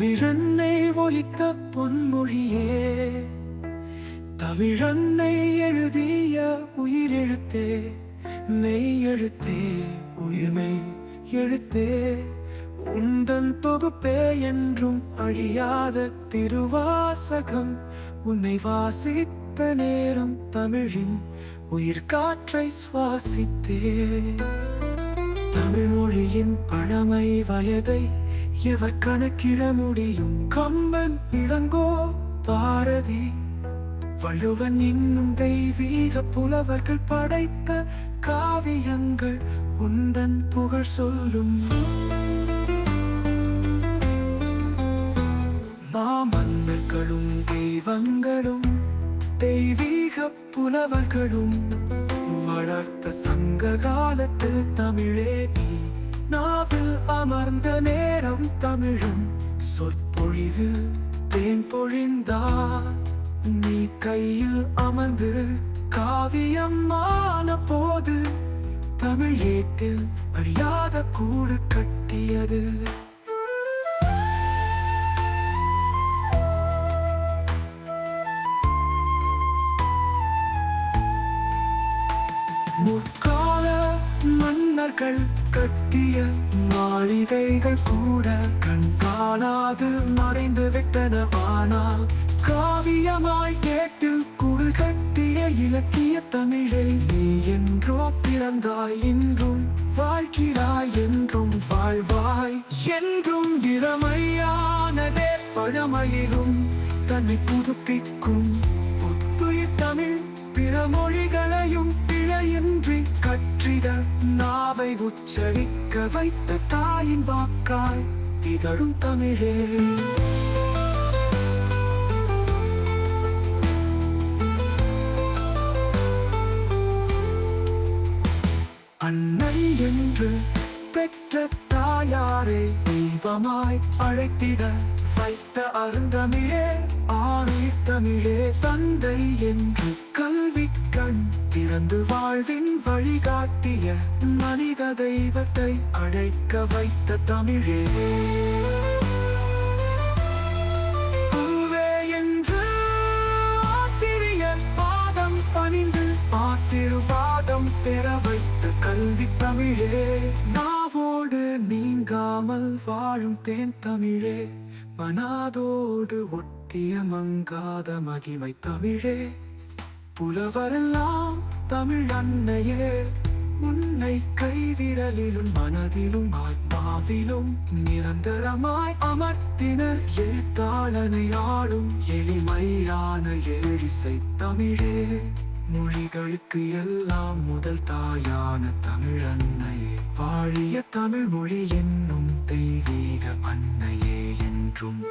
தமிழன்னை ஒலித்த பொன்மொழியே. தமிழன்னை எழுதிய உயிரெழுத்தே. நெய் எழுத்தே உயிர்மை எழுத்தே. உந்தன் தொகுப்பே என்றும் அழியாத திருவாசகம். உன்னை வாசித்த நேரம் தமிழின் உயிர் காற்றை சுவாசித்தே. தமிழ்மொழியின் பழமை வயதை எவர் கணக்கிட முடியும் கம்பன் இளங்கோ பாரதி? வள்ளுவன் இன்னும் தெய்வீக புலவர்கள் படைத்த காவியங்கள் உந்தன் புகழ் சொல்லும். மாமன்னர்களும் தெய்வங்களும் தெய்வீக புலவர்களும் வளர்த்த சங்க காலத்து தமிழே நீ. நாவில் அமர்ந்த நேரம் தமிழும் சொற்பொழிவு தேன் பொழிந்தார். நீ கையில் அமர்ந்து காவியமான போது தமிழ் ஏட்டில் அழியாத கூடு கட்டியது. முற்கால மண் மன்னர்கள் கட்டிய மாளிகைகள் கூட கண் காணாது மறைந்து விட்டன. ஆனால் காவியமாய் கேட்டு குழு கட்டிய இலக்கிய தமிழை நீ என்றோ பிறந்தாய் என்றும் வாழ்கிறாய் என்றும் வாழ்வாய் என்றும் இளமையானதே பழமையிலும் தன்னை புதுப்பிக்கும் புத்துயிர் தமிழ் பிற மொழிகளையும் பிழையின்றி கற்றிட நாவை உச்சரிக்க வைத்த தாயின் வாக்காய் திகழும் தமிழே. அன்னை என்று பெற்ற தாயாரை தெய்வமாய் அழைத்திட வைத்த அருந்தமிழே ஆறு தமிழே தந்தை என்று திறந்து வாழ்வின் வழிகாட்டிய மனித தெய்வத்தை அழைக்க வைத்த தமிழே. பூவே என்று ஆசிரியர் பாதம் பணிந்து ஆசீர்வாதம் பெற வைத்த கல்வி தமிழே. நாவோடு நீங்காமல் வாழும் தேன் தமிழே. மனாதோடு ஒட்டிய மங்காத மகிமை தமிழே. புலவரெல்லாம் தமிழ் அன்னையே. உன்னை கைவிரலிலும் மனதிலும் ஆத்மாவிலும் நிரந்தரமாய் அமர்த்தினர். எழுத்தாளனை ஆளும் எளிமையான எழிசை தமிழே. மொழிகளுக்கு எல்லாம் முதல் தாயான தமிழ் அன்னையே. வாழிய தமிழ் மொழி என்னும் தெய்வீக அன்னையே என்றும்